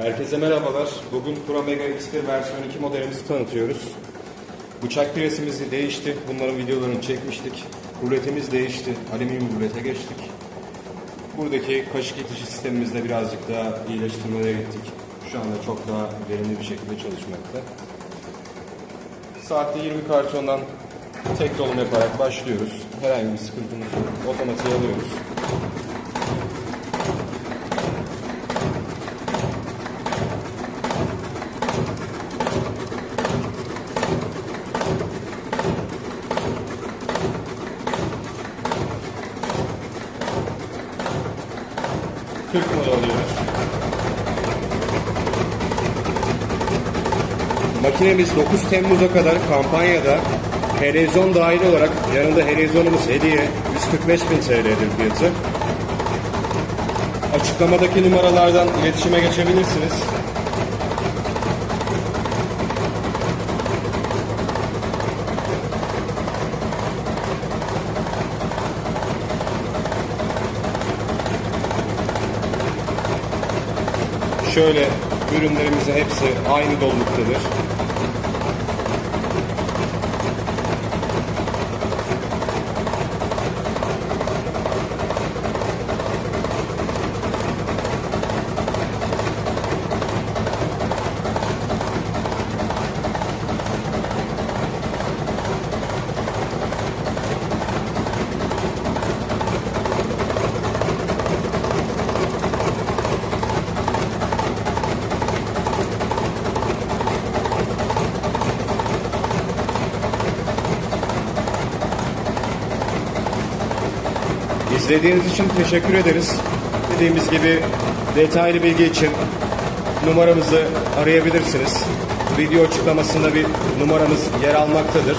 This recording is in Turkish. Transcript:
Herkese merhabalar. Bugün Pro Mega X1 versiyon 2 modelimizi tanıtıyoruz. Bıçak presimiz değişti. Bunların videolarını çekmiştik. Ruletimiz değişti. Alüminyum rulete geçtik. Buradaki kaşık itici sistemimizde birazcık daha iyileştirmelere gittik. Şu anda çok daha verimli bir şekilde çalışmakta. Saatte 20 kartondan tek dolum yaparak başlıyoruz. Herhangi bir sıkıntımız yok. Otomatiğe alıyoruz. Türk modu alıyoruz. Makinemiz 9 Temmuz'a kadar kampanyada helezon dahil olarak yanında helezonumuz hediye 145 bin TL'dir fiyatı. Açıklamadaki numaralardan iletişime geçebilirsiniz. Şöyle ürünlerimizin hepsi aynı doluluktadır. İzlediğiniz için teşekkür ederiz. Dediğimiz gibi detaylı bilgi için numaramızı arayabilirsiniz. Video açıklamasında bir numaramız yer almaktadır.